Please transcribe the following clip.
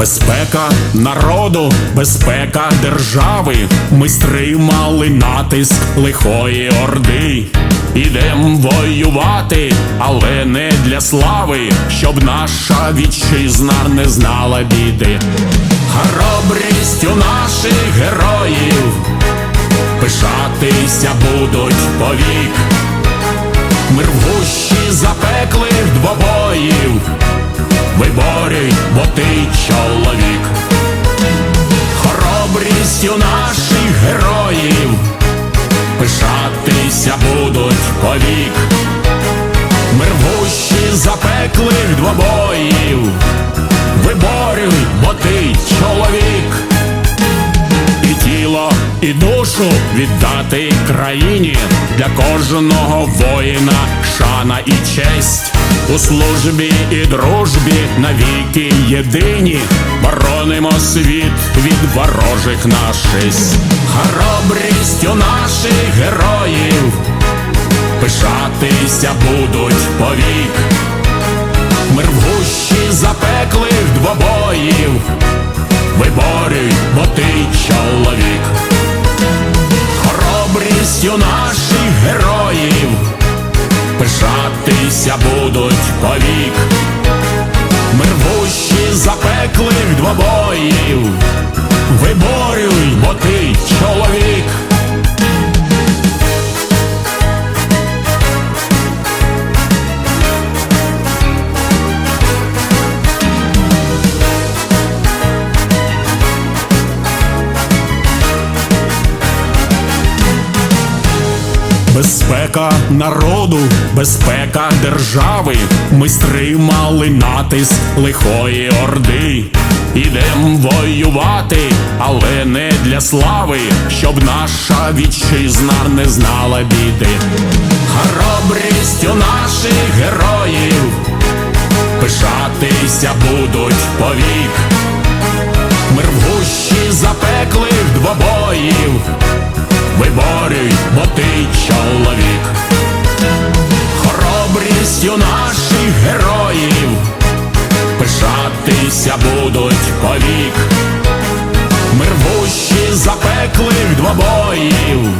Безпека народу, безпека держави. Ми стримали натиск лихої орди. Ідем воювати, але не для слави, щоб наша вітчизна не знала біди. Хоробрістю наших героїв пишатися будуть повік. Чоловік. Хоробрістю наших героїв пишатися будуть повік. Мервущі запеклих двобоїв. І душу віддати країні для кожного воїна шана і честь у службі і дружбі навіки єдині. Боронимо світ від ворожих нашисть. Хоробрістю наших героїв пишатися будуть повік. Мир в гущі запеклих двобоїв. Виборюй, бо ти чоловік. Героїв пишатися будуть повік. ми рвущі запеклих двобоїв. Виборюй, бо ти чоловік. Безпека народу, безпека держави. Ми стримали натиск лихої орди. Ідем воювати, але не для слави, щоб наша вітчизна не знала біди. Хоробрістю наших героїв пишатися будуть повік. Мир в гущі запеклих двобоїв. Наших героїв пишатися будуть повік. Мирвущі запеклих двобоїв.